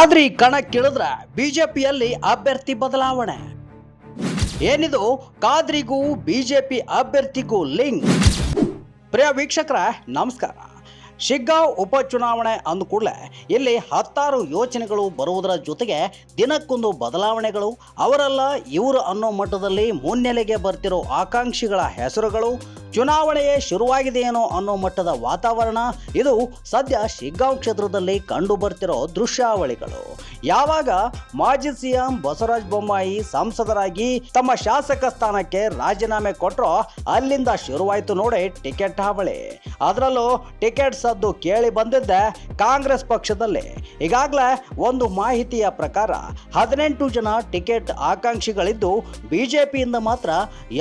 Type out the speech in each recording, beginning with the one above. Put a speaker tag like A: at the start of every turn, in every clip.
A: ಖಾದ್ರಿ ಕಣಕ್ಕಿಳಿದ್ರ ಬಿಜೆಪಿಯಲ್ಲಿ ಅಭ್ಯರ್ಥಿ ಬದಲಾವಣೆ. ಏನಿದು? ಖಾದ್ರಿಗೂ ಬಿಜೆಪಿ ಅಭ್ಯರ್ಥಿಗೂ ಲಿಂಕ್. ಪ್ರಿಯ ವೀಕ್ಷಕರ, ನಮಸ್ಕಾರ. ಶಿಗ್ಗಾಂವ್ ಉಪಚುನಾವಣೆ ಅಂದ ಕೂಡಲೇ ಇಲ್ಲಿ ಹತ್ತಾರು ಯೋಚನೆಗಳು ಬರುವುದರ ಜೊತೆಗೆ ದಿನಕ್ಕೊಂದು ಬದಲಾವಣೆಗಳು, ಅವರೆಲ್ಲ ಇವರು ಅನ್ನೋ ಮಟ್ಟದಲ್ಲಿ ಮುನ್ನೆಲೆಗೆ ಬರ್ತಿರೋ ಆಕಾಂಕ್ಷಿಗಳ ಹೆಸರುಗಳು ಚುನಾವಣೆಯೇ ಶುರುವಾಗಿದೆಯೇನೋ ಅನ್ನೋ ಮಟ್ಟದ ವಾತಾವರಣ, ಇದು ಸದ್ಯ ಶಿಗ್ಗಾಂವ್ ಕ್ಷೇತ್ರದಲ್ಲಿ ಕಂಡು ಬರ್ತಿರೋ ದೃಶ್ಯಾವಳಿಗಳು. ಯಾವಾಗ ಮಾಜಿ ಸಿಎಂ ಬಸವರಾಜ ಬೊಮ್ಮಾಯಿ ಸಂಸದರಾಗಿ ತಮ್ಮ ಶಾಸಕ ಸ್ಥಾನಕ್ಕೆ ರಾಜೀನಾಮೆ ಕೊಟ್ಟರೋ ಅಲ್ಲಿಂದ ಶುರುವಾಯಿತು ನೋಡಿ ಟಿಕೆಟ್ ಹಾವಳಿ. ಅದರಲ್ಲೂ ಟಿಕೆಟ್ ಸದ್ದು ಕೇಳಿ ಬಂದಿದ್ದೆ ಕಾಂಗ್ರೆಸ್ ಪಕ್ಷದಲ್ಲಿ. ಈಗಾಗಲೇ ಒಂದು ಮಾಹಿತಿಯ ಪ್ರಕಾರ ಹದಿನೆಂಟು ಜನ ಟಿಕೆಟ್ ಆಕಾಂಕ್ಷಿಗಳಿದ್ದು, ಬಿಜೆಪಿಯಿಂದ ಮಾತ್ರ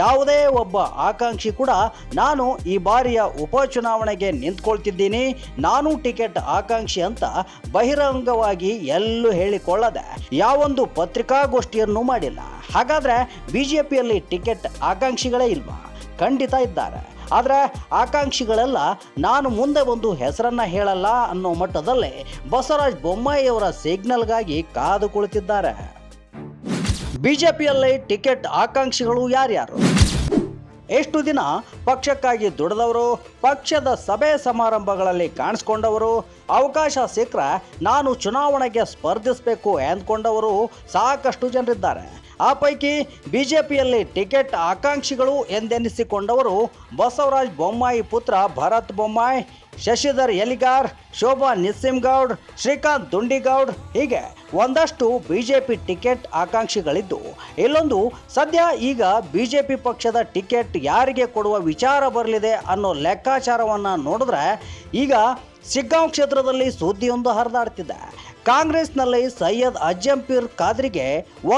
A: ಯಾವುದೇ ಒಬ್ಬ ಆಕಾಂಕ್ಷಿ ಕೂಡ ನಾನು ಈ ಬಾರಿಯ ಉಪಚುನಾವಣೆಗೆ ನಿಂತ್ಕೊಳ್ತಿದ್ದೀನಿ, ನಾನು ಟಿಕೆಟ್ ಆಕಾಂಕ್ಷಿ ಅಂತ ಬಹಿರಂಗವಾಗಿ ಎಲ್ಲೂ ಹೇಳಿಕೊಳ್ಳದೆ ಯಾವೊಂದು ಪತ್ರಿಕಾಗೋಷ್ಠಿಯನ್ನು ಮಾಡಿಲ್ಲ. ಹಾಗಾದ್ರೆ ಪಿಯಲ್ಲಿ ಟಿಕೆಟ್ ಆಕಾಂಕ್ಷಿಗಳೇ ಇಲ್ವಾ? ಖಂಡಿತ ಇದ್ದಾರೆ. ಆದರೆ ಆಕಾಂಕ್ಷಿಗಳೆಲ್ಲ ನಾನು ಮುಂದೆ ಒಂದು ಹೆಸರನ್ನ ಹೇಳಲ್ಲ ಅನ್ನೋ ಮಟ್ಟದಲ್ಲಿ ಬಸವರಾಜ್ ಬೊಮ್ಮಾಯಿಯವರ ಸಿಗ್ನಲ್ಗಾಗಿ ಕಾದು ಕುಳಿತಿದ್ದಾರೆ. ಬಿಜೆಪಿಯಲ್ಲಿ ಟಿಕೆಟ್ ಆಕಾಂಕ್ಷಿಗಳು ಯಾರ್ಯಾರು? ಎಷ್ಟು ದಿನ ಪಕ್ಷಕ್ಕಾಗಿ ದುಡಿದವರು, ಪಕ್ಷದ ಸಭೆ ಸಮಾರಂಭಗಳಲ್ಲಿ ಕಾಣಿಸ್ಕೊಂಡವರು, ಅವಕಾಶ ಸಿಕ್ಕರೆ ನಾನು ಚುನಾವಣೆಗೆ ಸ್ಪರ್ಧಿಸಬೇಕು ಎಂದ್ಕೊಂಡವರು ಸಾಕಷ್ಟು ಜನರಿದ್ದಾರೆ. ಆ ಪೈಕಿ ಬಿಜೆಪಿಯಲ್ಲಿ ಟಿಕೆಟ್ ಆಕಾಂಕ್ಷಿಗಳು ಎಂದೆನಿಸಿಕೊಂಡವರು ಬಸವರಾಜ್ ಬೊಮ್ಮಾಯಿ ಪುತ್ರ ಭರತ್ ಬೊಮ್ಮಾಯಿ, ಶಶಿಧರ್ ಎಲಿಗಾರ್ ಶೋಭಾ ನಿಸ್ಸಿಂಗೌಡ್, ಶ್ರೀಕಾಂತ್ ದುಂಡಿಗೌಡ್, ಹೀಗೆ ಒಂದಷ್ಟು ಬಿಜೆಪಿ ಟಿಕೆಟ್ ಆಕಾಂಕ್ಷಿಗಳಿದ್ದು. ಇಲ್ಲೊಂದು, ಸದ್ಯ ಈಗ ಬಿಜೆಪಿ ಪಕ್ಷದ ಟಿಕೆಟ್ ಯಾರಿಗೆ ಕೊಡುವ ವಿಚಾರ ಬರಲಿದೆ ಅನ್ನೋ ಲೆಕ್ಕಾಚಾರವನ್ನು ನೋಡಿದ್ರೆ ಈಗ ಸಿಗ್ಗಾಂವ್ ಕ್ಷೇತ್ರದಲ್ಲಿ ಸುದ್ದಿಯೊಂದು ಹರಿದಾಡ್ತಿದೆ. ಕಾಂಗ್ರೆಸ್ನಲ್ಲಿ ಸೈಯದ್ ಅಜ್ಜಂಪೀರ್ ಖಾದ್ರಿಗೆ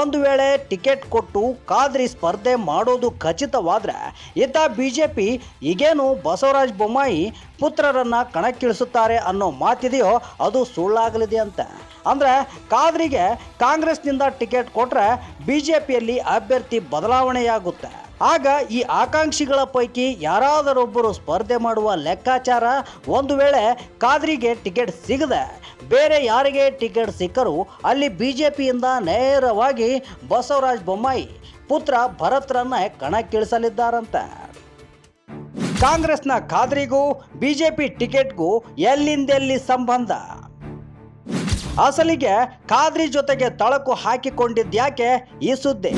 A: ಒಂದು ವೇಳೆ ಟಿಕೆಟ್ ಕೊಟ್ಟು ಖಾದ್ರಿ ಸ್ಪರ್ಧೆ ಮಾಡೋದು ಖಚಿತವಾದ್ರೆ ಇತ್ತ ಬಿಜೆಪಿ ಈಗೇನು ಬಸವರಾಜ್ ಬೊಮ್ಮಾಯಿ ಪುತ್ರರನ್ನು ಕಣಕ್ಕಿಳಿಸುತ್ತಾರೆ ಅನ್ನೋ ಮಾತಿದೆಯೋ ಅದು ಸುಳ್ಳಾಗಲಿದೆ ಅಂತ. ಅಂದ್ರೆ ಖಾದ್ರಿಗೆ ಕಾಂಗ್ರೆಸ್ನಿಂದ ಟಿಕೆಟ್ ಕೊಟ್ಟರೆ ಬಿ ಜೆ ಪಿಯಲ್ಲಿ ಅಭ್ಯರ್ಥಿ ಬದಲಾವಣೆಯಾಗುತ್ತೆ. ಆಗ ಈ ಆಕಾಂಕ್ಷಿಗಳ ಪೈಕಿ ಯಾರಾದರೊಬ್ಬರು ಸ್ಪರ್ಧೆ ಮಾಡುವ ಲೆಕ್ಕಾಚಾರ ಒಂದು ವೇಳೆ ಖಾದ್ರಿಗೆ ಟಿಕೆಟ್ ಸಿಗದೆ ಬೇರೆ ಯಾರಿಗೆ ಟಿಕೆಟ್ ಸಿಕ್ಕರೂ ಅಲ್ಲಿ ಬಿ ಜೆ ಪಿಯಿಂದ ನೇರವಾಗಿ ಬಸವರಾಜ ಬೊಮ್ಮಾಯಿ ಪುತ್ರ ಭರತ್ರನ್ನ ಕಣಕ್ಕಿಳಿಸಲಿದ್ದಾರಂತೆ. ಕಾಂಗ್ರೆಸ್ನ ಖಾದ್ರಿಗೂ ಬಿಜೆಪಿ ಟಿಕೆಟ್ಗೂ ಎಲ್ಲಿಂದೆಲ್ಲಿ ಸಂಬಂಧ? ಅಸಲಿಗೆ ಖಾದ್ರಿ ಜೊತೆಗೆ ತಳಕು ಹಾಕಿಕೊಂಡಿದ್ಯಾಕೆ ಈ ಸುದ್ದಿ?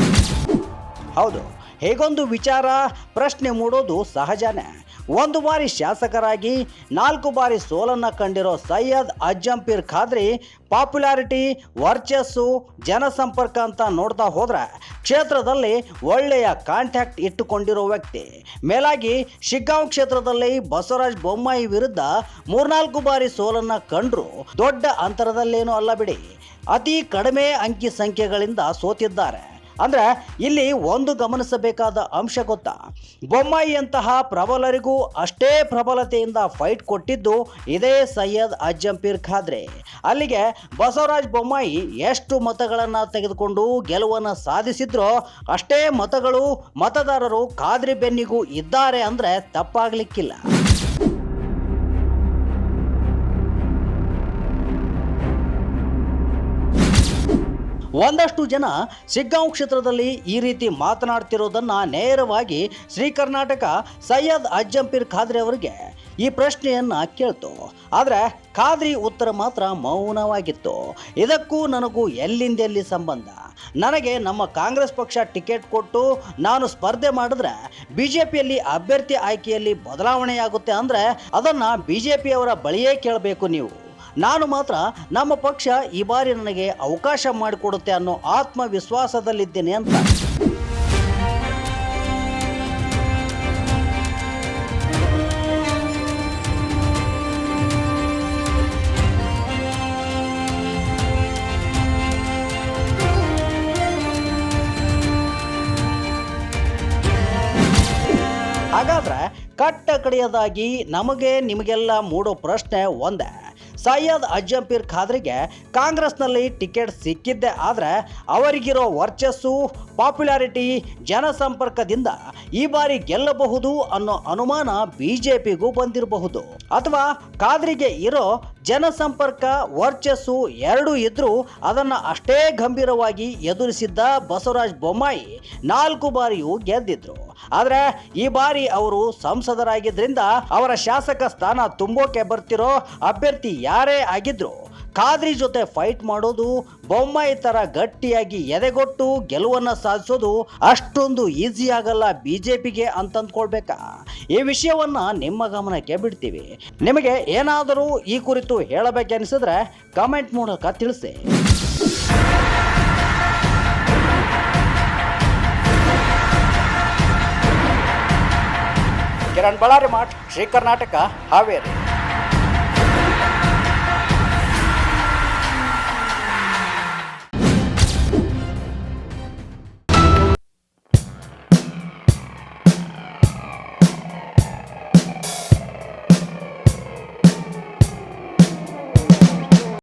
A: ಹೌದು ಹೇಗೊಂದು ವಿಚಾರ? ಪ್ರಶ್ನೆ ಮೂಡೋದು ಸಹಜನೇ. ಒಂದು ಬಾರಿ ಶಾಸಕರಾಗಿ, ನಾಲ್ಕು ಬಾರಿ ಸೋಲನ್ನು ಕಂಡಿರೋ ಸೈಯದ್ ಅಜ್ಜಂಪೀರ್ ಖಾದ್ರಿ, ಪಾಪ್ಯುಲಾರಿಟಿ, ವರ್ಚಸ್ಸು, ಜನಸಂಪರ್ಕ ಅಂತ ನೋಡ್ತಾ ಹೋದ್ರೆ ಕ್ಷೇತ್ರದಲ್ಲಿ ಒಳ್ಳೆಯ ಕಾಂಟ್ಯಾಕ್ಟ್ ಇಟ್ಟುಕೊಂಡಿರೋ ವ್ಯಕ್ತಿ. ಮೇಲಾಗಿ ಶಿಗ್ಗಾಂವ್ ಕ್ಷೇತ್ರದಲ್ಲಿ ಬಸವರಾಜ್ ಬೊಮ್ಮಾಯಿ ವಿರುದ್ಧ ಮೂರ್ನಾಲ್ಕು ಬಾರಿ ಸೋಲನ್ನು ಕಂಡ್ರು ದೊಡ್ಡ ಅಂತರದಲ್ಲೇನೂ ಅಲ್ಲ ಬಿಡಿ. ಅತಿ ಕಡಿಮೆ ಅಂಕಿ ಸಂಖ್ಯೆಗಳಿಂದ ಸೋತಿದ್ದಾರೆ. ಅಂದ್ರೆ ಇಲ್ಲಿ ಒಂದು ಗಮನಿಸಬೇಕಾದ ಅಂಶ ಗೊತ್ತಾ? ಬೊಮ್ಮಾಯಿಯಂತಹ ಪ್ರಬಲರಿಗೂ ಅಷ್ಟೇ ಪ್ರಬಲತೆಯಿಂದ ಫೈಟ್ ಕೊಟ್ಟಿದ್ದು ಇದೇ ಸೈಯದ್ ಅಜ್ಜಂಪೀರ್ ಖಾದ್ರೆ. ಅಲ್ಲಿಗೆ ಬಸವರಾಜ್ ಬೊಮ್ಮಾಯಿ ಎಷ್ಟು ಮತಗಳನ್ನು ತೆಗೆದುಕೊಂಡು ಗೆಲುವನ್ನು ಸಾಧಿಸಿದ್ರೋ ಅಷ್ಟೇ ಮತಗಳು ಮತದಾರರು ಖಾದ್ರಿ ಬೆನ್ನಿಗೂ ಇದ್ದಾರೆ ಅಂದ್ರೆ ತಪ್ಪಾಗ್ಲಿಕ್ಕಿಲ್ಲ. ಒಂದಷ್ಟು ಜನ ಸಿಗ್ಗಾಂವ್ ಕ್ಷೇತ್ರದಲ್ಲಿ ಈ ರೀತಿ ಮಾತನಾಡ್ತಿರೋದನ್ನು ನೇರವಾಗಿ ಶ್ರೀ ಕರ್ನಾಟಕ ಸೈಯದ್ ಅಜ್ಜಂಪೀರ್ ಖಾದ್ರಿ ಅವರಿಗೆ ಈ ಪ್ರಶ್ನೆಯನ್ನ ಕೇಳ್ತು. ಆದರೆ ಖಾದ್ರಿ ಉತ್ತರ ಮಾತ್ರ ಮೌನವಾಗಿತ್ತು. ಇದಕ್ಕೂ ನನಗೂ ಎಲ್ಲಿಂದೆಲ್ಲಿ ಸಂಬಂಧ? ನನಗೆ ನಮ್ಮ ಕಾಂಗ್ರೆಸ್ ಪಕ್ಷ ಟಿಕೆಟ್ ಕೊಟ್ಟು ನಾನು ಸ್ಪರ್ಧೆ ಮಾಡಿದ್ರೆ ಬಿ ಜೆ ಪಿಯಲ್ಲಿ ಅಭ್ಯರ್ಥಿ ಆಯ್ಕೆಯಲ್ಲಿ ಬದಲಾವಣೆಯಾಗುತ್ತೆ ಅಂದರೆ ಅದನ್ನು ಬಿ ಜೆ ಪಿಯವರ ಬಳಿಯೇ ಕೇಳಬೇಕು ನೀವು. ನಾನು ಮಾತ್ರ ನಮ್ಮ ಪಕ್ಷ ಈ ಬಾರಿ ನನಗೆ ಅವಕಾಶ ಮಾಡಿಕೊಡುತ್ತೆ ಅನ್ನೋ ಆತ್ಮವಿಶ್ವಾಸದಲ್ಲಿದ್ದೇನೆ ಅಂತ. ಹಾಗಾದ್ರೆ ಕಟ್ಟ ಕಡೆಯದಾಗಿ ನಮಗೆ ನಿಮಗೆಲ್ಲ ಮೂಡೋ ಪ್ರಶ್ನೆ ಒಂದೇ. ಸೈಯದ್ ಅಜ್ಜಂಪೀರ್ ಖಾದ್ರಿಗೆ ಕಾಂಗ್ರೆಸ್ನಲ್ಲಿ ಟಿಕೆಟ್ ಸಿಕ್ಕಿದ್ದೆ ಆದರೆ ಅವರಿಗಿರೋ ವರ್ಚಸ್ಸು, ಪಾಪ್ಯುಲಾರಿಟಿ, ಜನಸಂಪರ್ಕದಿಂದ ಈ ಬಾರಿ ಗೆಲ್ಲಬಹುದು ಅನ್ನೋ ಅನುಮಾನ ಬಿಜೆಪಿಗೂ ಬಂದಿರಬಹುದು. ಅಥವಾ ಖಾದ್ರಿಗೆ ಇರೋ ಜನಸಂಪರ್ಕ, ವರ್ಚಸ್ಸು ಎರಡೂ ಇದ್ರೂ ಅದನ್ನು ಅಷ್ಟೇ ಗಂಭೀರವಾಗಿ ಎದುರಿಸಿದ್ದ ಬಸವರಾಜ್ ಬೊಮ್ಮಾಯಿ ನಾಲ್ಕು ಬಾರಿಯೂ ಗೆದ್ದಿದ್ರು. ಆದರೆ ಈ ಬಾರಿ ಅವರು ಸಂಸದರಾಗಿದ್ದರಿಂದ ಅವರ ಶಾಸಕ ಸ್ಥಾನ ತುಂಬೋಕೆ ಬರ್ತಿರೋ ಅಭ್ಯರ್ಥಿ ಯಾರೇ ಆಗಿದ್ರು ಖಾದ್ರಿ ಜೊತೆ ಫೈಟ್ ಮಾಡೋದು, ಬೊಮ್ಮಾಯಿ ತರ ಗಟ್ಟಿಯಾಗಿ ಎದೆಗೊಟ್ಟು ಗೆಲುವನ್ನ ಸಾಧಿಸೋದು ಅಷ್ಟೊಂದು ಈಸಿ ಆಗಲ್ಲ ಪಿಗೆ ಅಂತಂದ್ಕೊಳ್ಬೇಕಾ. ಈ ವಿಷಯವನ್ನ ನಿಮ್ಮ ಗಮನಕ್ಕೆ ಬಿಡ್ತೀವಿ. ನಿಮಗೆ ಏನಾದರೂ ಈ ಕುರಿತು ಹೇಳಬೇಕೆನಿಸಿದ್ರೆ ಕಮೆಂಟ್ ಮೂಲಕ ತಿಳಿಸಿ. ಕಿರಣ್ ಬಳ್ಳಾರಿ ಮಾಠ್ ಶ್ರೀ ಕರ್ನಾಟಕ ಹಾವೇರಿ.